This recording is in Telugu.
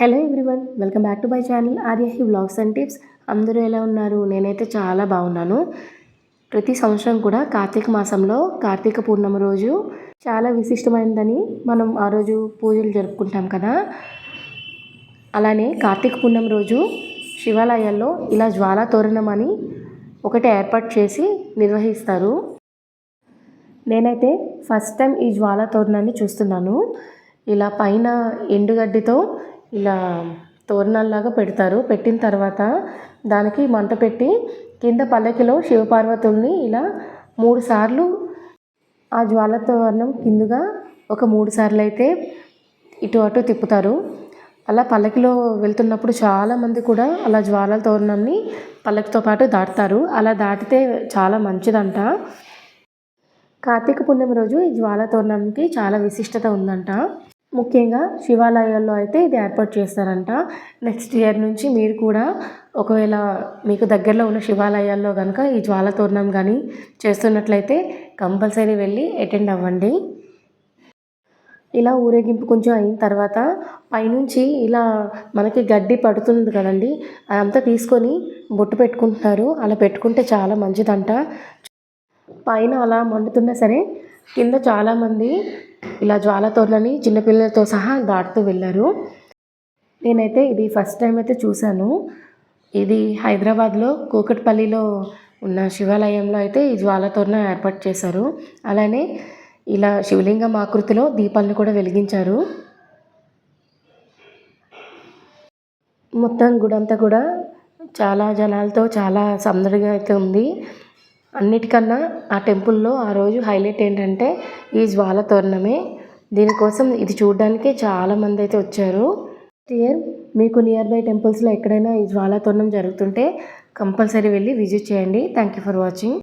Hello everyone welcome back to my channel Aryahi vlogs and tips. అందరూ ఎలా ఉన్నారు? నేనైతే చాలా బాగున్నాను. ప్రతి సంవత్సరం కూడా కార్తీక మాసంలో కార్తీక పూర్ణమ రోజు చాలా విశిష్టమైనదని మనం ఆ రోజు పూజలు జరుపుకుంటాం కదా. అలానే కార్తీక పూర్ణమ రోజు శివాలయాల్లో ఇలా జ్వాలా తోరణం అని ఒకటి ఏర్పాటు చేసి నిర్వహిస్తారు. నేనైతే ఫస్ట్ టైం ఈ జ్వాలా తోరణాన్ని చూస్తున్నాను. ఇలా పైన ఎండుగడ్డితో ఇలా తోరణాల్లాగా పెడతారు. పెట్టిన తర్వాత దానికి మంట పెట్టి కింద పల్లకిలో శివపార్వతుల్ని ఇలా మూడు సార్లు ఆ జ్వాలతోరణం కిందుగా ఒక మూడు సార్లు అయితే ఇటు అటు తిప్పుతారు. అలా పల్లకిలో వెళ్తున్నప్పుడు చాలామంది కూడా అలా జ్వాలల తోరణంని పల్లకితో పాటు దాటుతారు. అలా దాటితే చాలా మంచిదంట. కార్తీక పుణ్యం రోజు ఈ జ్వాల తోరణంకి చాలా విశిష్టత ఉందంట. ముఖ్యంగా శివాలయాల్లో అయితే ఇది ఏర్పాటు చేస్తారంట. నెక్స్ట్ ఇయర్ నుంచి మీరు కూడా ఒకవేళ మీకు దగ్గరలో ఉన్న శివాలయాల్లో కనుక ఈ జ్వాల తోరణం కానీ చేస్తున్నట్లయితే కంపల్సరీ వెళ్ళి అటెండ్ అవ్వండి. ఇలా ఊరేగింపు కొంచెం అయిన తర్వాత పైనుంచి ఇలా మనకి గడ్డి పడుతుంది కదండి అదంతా తీసుకొని బొట్టు పెట్టుకుంటున్నారు. అలా పెట్టుకుంటే చాలా మంచిదంట. పైన అలా మండుతున్నా సరే కింద చాలామంది ఇలా జ్వాలతోర్లని చిన్నపిల్లలతో సహా దాటుతూ వెళ్ళారు. నేనైతే ఇది ఫస్ట్ టైం అయితే చూశాను. ఇది హైదరాబాద్లో కూకట్పల్లిలో ఉన్న శివాలయంలో అయితే ఈ జ్వాలతోరణ ఏర్పాటు చేశారు. అలానే ఇలా శివలింగం ఆకృతిలో దీపాలను కూడా వెలిగించారు. మొత్తం గుడంతా కూడా చాలా జనాలతో చాలా సందడిగా అయితే ఉంది. అన్నిటికన్నా ఆ టెంపుల్లో ఆ రోజు హైలైట్ ఏంటంటే ఈ జ్వాల తోరణమే. దీనికోసం ఇది చూడడానికి చాలామంది అయితే వచ్చారు. ఇయర్ మీకు నియర్ బై టెంపుల్స్లో ఎక్కడైనా ఈ జ్వాల తోరణం జరుగుతుంటే కంపల్సరీ వెళ్ళి విజిట్ చేయండి. Thank you for watching